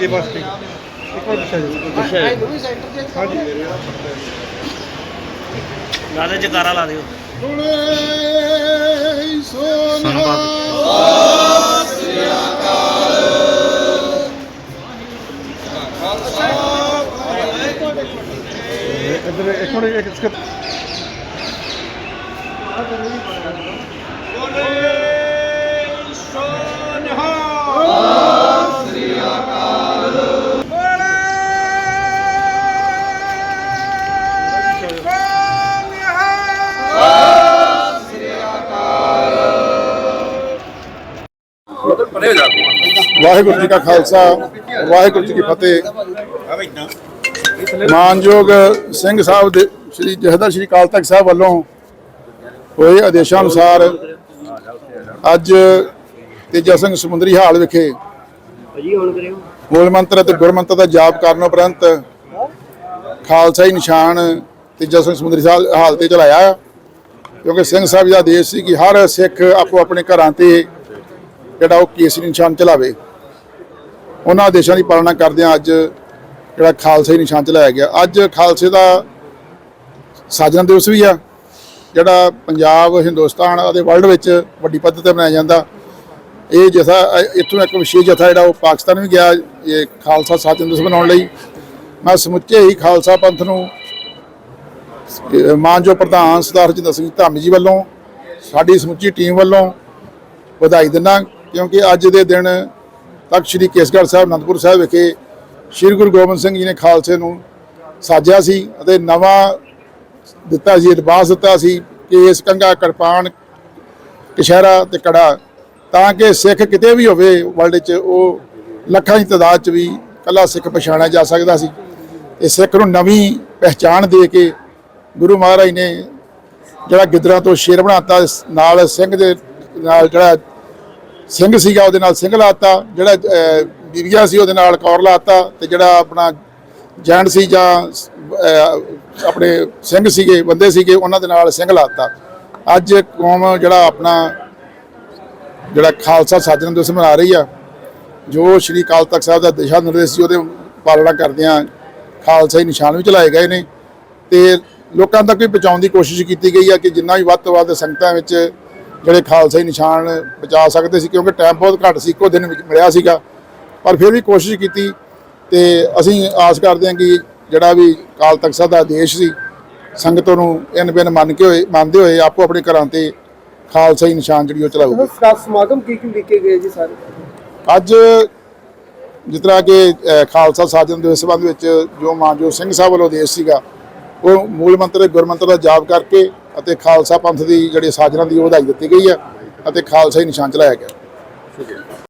ਜੀ ਬਸ ਠੀਕ। ਇੱਕ ਵਾਰ ਪਿੱਛੇ ਜੀ। ਅੱਛਾ ਹਾਂਜੀ। ਲਾ ਦੇ ਜਕਾਰਾ ਲਾ ਦਿਓ। ਸਾਨੂੰ। ਇੱਧਰ ਇੱਕ ਮਿੰਟ ਇੱਕ ਸਕਿਪ ਵਾਹਿਗੁਰੂ ਜੀ ਕਾ ਖਾਲਸਾ, ਵਾਹਿਗੁਰੂ ਜੀ ਕੀ ਫਤਿਹ। ਮਾਨਯੋਗ ਸਿੰਘ ਸਾਹਿਬ ਦੇ, ਸ੍ਰੀ ਜਹਦਰ ਸ੍ਰੀ ਅਕਾਲ ਤਖਤ ਸਾਹਿਬ ਵੱਲੋਂ ਹੋਏ ਆਦੇਸ਼ਾਂ ਅਨੁਸਾਰ ਅੱਜ ਤੇਜਾ ਸਿੰਘ ਸਮੁੰਦਰੀ ਹਾਲ ਵਿਖੇ ਭਾਜੀ ਹੁਣ ਕਰਿਓ ਮੂਲ ਮੰਤਰ ਅਤੇ ਗੁਰਮੰਤਰ ਦਾ ਜਾਪ ਕਰਨ ਉਪਰੰਤ ਖਾਲਸਾਈ ਨਿਸ਼ਾਨ ਤੇਜਾ ਸਿੰਘ ਸਮੁੰਦਰੀ ਸਾਹਿਬ ਹਾਲ ਤੇ ਚਲਾਇਆ ਕਿਉਂਕਿ ਸਿੰਘ ਸਾਹਿਬ ਦਾ ਆਦੇਸ਼ ਸੀ ਕਿ ਹਰ ਸਿੱਖ ਆਪੋ ਆਪਣੇ ਘਰਾਂ ਤੇ ਜਿਹੜਾ ਉਹ ਕੇਸਰੀ ਨਿਸ਼ਾਨ ਚਲਾਵੇ। ਉਹਨਾਂ ਆਦੇਸ਼ਾਂ ਦੀ ਪਾਲਣਾ ਕਰਦਿਆਂ ਅੱਜ ਜਿਹੜਾ ਖਾਲਸਾਈ ਨਿਸ਼ਾਨ ਚਲਾਇਆ ਗਿਆ। ਅੱਜ ਖਾਲਸੇ ਦਾ ਸਾਜਨਾ ਦਿਵਸ ਵੀ ਆ। ਜਿਹੜਾ ਪੰਜਾਬ ਹਿੰਦੁਸਤਾਨ ਅਤੇ ਵਰਲਡ ਵਿੱਚ ਵੱਡੀ ਪੱਧਰ ਤੇ ਮਨਾਇਆ ਜਾਂਦਾ। ਇਹ ਜਥਾ ਇੱਥੋਂ ਇੱਕ ਵਿਸ਼ੇਸ਼ ਜਥਾ ਜਿਹੜਾ ਉਹ ਪਾਕਿਸਤਾਨ ਵੀ ਗਿਆ ਇਹ ਖਾਲਸਾ ਸਾਜਨਾ ਦਿਵਸ ਮਨਾਉਣ ਲਈ। ਮੈਂ ਸਮੁੱਚੇ ਹੀ ਖਾਲਸਾ ਪੰਥ ਨੂੰ ਅ, ਮਾਨਯੋਗ ਪ੍ਰਧਾਨ ਸਰਦਾਰ ਰਜਿੰਦਰ ਸਿੰਘ ਧਾਮੀ ਜੀ ਵੱਲੋਂ ਸਾਡੀ ਸਮੁੱਚੀ ਟੀਮ ਵੱਲੋਂ ਵਧਾਈ ਦਿੰਦਾ। ਕਿਉਂਕਿ ਅੱਜ ਦੇ ਦਿਨ ਤਖਤ ਸ੍ਰੀ ਕੇਸਗੜ੍ਹ ਸਾਹਿਬ, ਅਨੰਦਪੁਰ ਸਾਹਿਬ ਵਿਖੇ ਸ੍ਰੀ ਗੁਰੂ ਗੋਬਿੰਦ ਸਿੰਘ ਜੀ ਨੇ ਖਾਲਸੇ ਨੂੰ ਸਾਜਿਆ ਸੀ ਅਤੇ ਨਵਾਂ ਦਿੱਤਾ ਸੀ ਲਿਬਾਸ ਦਿੱਤਾ ਸੀ ਕਿ ਇਸ ਕੰਗਾ ਕਿਰਪਾਨ ਕਸ਼ਹਿਰਾ ਤੇ ਕੜਾ ਤਾਂ ਕਿ ਸਿੱਖ ਕਿਤੇ ਵੀ ਹੋਵੇ ਵਰਲਡ 'ਚ, ਉਹ ਲੱਖਾਂ ਦੀ ਤਾਦਾਦ 'ਚ ਵੀ ਕੱਲਾ ਸਿੱਖ ਪਛਾਣਿਆ ਜਾ ਸਕਦਾ ਸੀ। ਇਹ ਸਿੱਖ ਨੂੰ ਨਵੀਂ ਪਹਿਚਾਣ ਦੇ ਕੇ ਗੁਰੂ ਮਹਾਰਾਜ ਨੇ ਜਿਹੜਾ ਗਿੱਦਰਾਂ ਤੋਂ ਸ਼ੇਰ ਬਣਾਤਾ ਇਸ ਨਾਲ ਸਿੰਘ ਦੇ ਨਾਲ ਜਿਹੜਾ ਸਿੰਘ ਸੀਗਾ ਉਹਦੇ ਨਾਲ ਸਿੰਘ ਲਾਤਾ ਜਿਹੜਾ ਅਹ, ਬੀਬੀਆ ਸੀ ਉਹਦੇ ਨਾਲ ਕੌਰ ਲਾਤਾ ਤੇ ਜਿਹੜਾ ਆਪਣਾ ਜੈਂਟ ਸੀ ਜਾਂ ਆਪਣੇ ਸਿੰਘ ਸੀਗੇ ਬੰਦੇ ਸੀਗੇ ਉਹਨਾਂ ਦੇ ਨਾਲ ਸਿੰਘ ਲਾਤਾ। ਅੱਜ ਕੌਮ ਜਿਹੜਾ ਆਪਣਾ ਜਿਹੜਾ ਖਾਲਸਾ ਸਾਜਨ ਦਿਵਸ ਮਨਾ ਰਹੀ ਆ ਜੋ ਸ਼੍ਰੀ ਅਕਾਲ ਤਖਤ ਸਾਹਿਬ ਦਾ ਦਿਸ਼ਾ ਨਿਰਦੇਸ਼ ਸੀ ਉਹਦੇ ਪਾਲਣਾ ਕਰਦਿਆਂ ਖਾਲਸਾ ਹੀ ਨਿਸ਼ਾਨ ਵੀ ਚਲਾਏ ਗਏ ਨੇ ਤੇ ਲੋਕਾਂ ਤੱਕ ਵੀ ਪਹੁੰਚਾਉਣ ਦੀ ਕੋਸ਼ਿਸ਼ ਕੀਤੀ ਗਈ ਆ ਕਿ ਜਿੰਨਾ ਵੀ ਵੱਧ ਤੋਂ ਵੱਧ ਸੰਗਤਾਂ ਵਿੱਚ ਜਿਹੜੇ ਖਾਲਸਾ ਹੀ ਨਿਸ਼ਾਨ ਪਹੁੰਚਾ ਸਕਦੇ ਸੀ ਕਿਉਂਕਿ ਟਾਈਮ ਬਹੁਤ ਘੱਟ ਸੀ ਇੱਕੋ ਦਿਨ ਵਿੱਚ ਮਿਲਿਆ ਸੀਗਾ। ਪਰ ਫਿਰ ਵੀ ਕੋਸ਼ਿਸ਼ ਕੀਤੀ ਤੇ ਅਸੀਂ ਆਸ ਕਰਦੇ ਹਾਂ ਕਿ ਜਿਹੜਾ ਵੀ ਅਕਾਲ ਤਖਤ ਸਾਹਿਬ ਦਾ ਆਦੇਸ਼ ਸੀ ਸੰਗਤਾਂ ਨੂੰ ਇਨ ਬਿਨ ਮੰਨ ਕੇ ਹੋਏ ਮੰਨਦੇ ਹੋਏ ਆਪੋ ਆਪਣੇ ਘਰਾਂ ਤੇ ਖਾਲਸਾ ਹੀ ਨਿਸ਼ਾਨ ਜਿਹੜੀ ਉਹ ਸਟਾਫ ਸਮਾਗਮ ਕੀ ਕੀ ਲਿਖੇ ਗਏ ਜੀ ਸਾਰੇ? ਅੱਜ ਜਿਸ ਤਰ੍ਹਾਂ ਕਿ ਖਾਲਸਾ ਸਾਜਨ ਦੇ ਸੰਬੰਧ ਵਿੱਚ ਜੋ ਮਾਨਜੋਤ ਸਿੰਘ ਸਾਹਿਬ ਵੱਲੋਂ ਆਦੇਸ਼ ਸੀਗਾ ਉਹ ਮੂਲ ਮੰਤਰ ਗੁਰਮੰਤਰ ਦਾ ਜਾਪ ਕਰਕੇ ਅਤੇ ਖਾਲਸਾ ਪੰਥ ਦੀ ਜਿਹੜੀ ਸਾਜਨਾ ਦੀ ਉਹ ਵਧਾਈ ਦਿੱਤੀ ਗਈ ਹੈ ਅਤੇ ਖਾਲਸਾ ਹੀ ਨਿਸ਼ਾਨ ਚਲਾਇਆ ਗਿਆ। ਸ਼ੁਕਰੀਆ